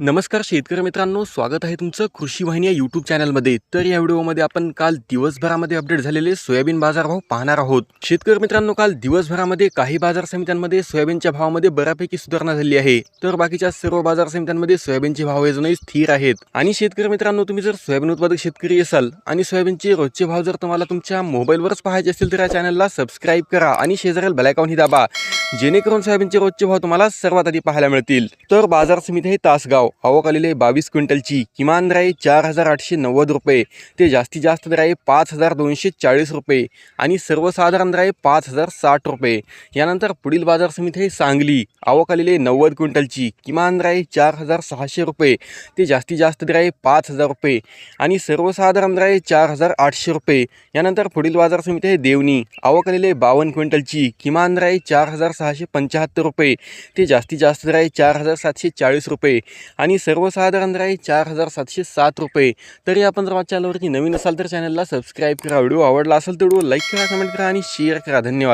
नमस्कार शेतकरी मित्रांनो स्वागत आहे तुमचं कृषी वाहिनी या यूट्यूब चॅनलमध्ये तर या व्हिडिओमध्ये आपण काल दिवसभरामध्ये अपडेट झालेले सोयाबीन बाजारभाव पाहणार आहोत. शेतकरी मित्रांनो काल दिवसभरामध्ये काही बाजार समित्यांमध्ये सोयाबीनच्या भावामध्ये बऱ्यापैकी सुधारणा झाली आहे. तर बाकीच्या सर्व बाजार समित्यांमध्ये सोयाबीनचे भाव अजूनही स्थिर आहेत. आणि शेतकरी मित्रांनो तुम्ही जर सोयाबीन उत्पादक शेतकरी असाल आणि सोयाबीनचे रोजचे भाव जर तुम्हाला तुमच्या मोबाईलवरच पाहायचे असतील तर या चॅनलला सबस्क्राईब करा आणि शेजारील बेलायकॉन ही दाबा. जेणेकरून सोयाबीनचे रोजचे भाव तुम्हाला सर्वात आधी पाहायला मिळतील. तर बाजार समिती आहे तासगाव. आवक आलेली बावीस क्विंटलची. किमान दर आहे चार हजार आठशे नव्वद रुपये. ते जास्तीत जास्त दर आहे पाच हजार दोनशे चाळीस रुपये. आणि सर्वसाधारण दर आहे पाच हजार साठ रुपये. यानंतर पुढील बाजार समिती आहे सांगली. आवक आलेले नव्वद क्विंटलची. किमान दर आहे चार हजार सहाशे रुपये. ते जास्तीत जास्त दर आहे पाच हजार रुपये. आणि सर्वसाधारण दर आहे चार हजार आठशे रुपये. यानंतर पुढील बाजार समिती आहे देवणी. आवक आलेली बावन्न क्विंटलची. किमान दर आहे चार हजार सहाशे पंच्याहत्तर रुपये. ते जास्तीत जास्त दर आहे चार हजार सातशे चाळीस रुपये. आणि सर्वसाधारण दर चार हजार सातशे सात रुपये. तरी आपण जर माझ्या चॅनलवरती नवीन असाल तर चॅनलला सबस्क्राईब करा. व्हिडिओ आवडला असेल तर व्हिडिओ लाईक करा कमेंट करा आणि शेअर करा. धन्यवाद.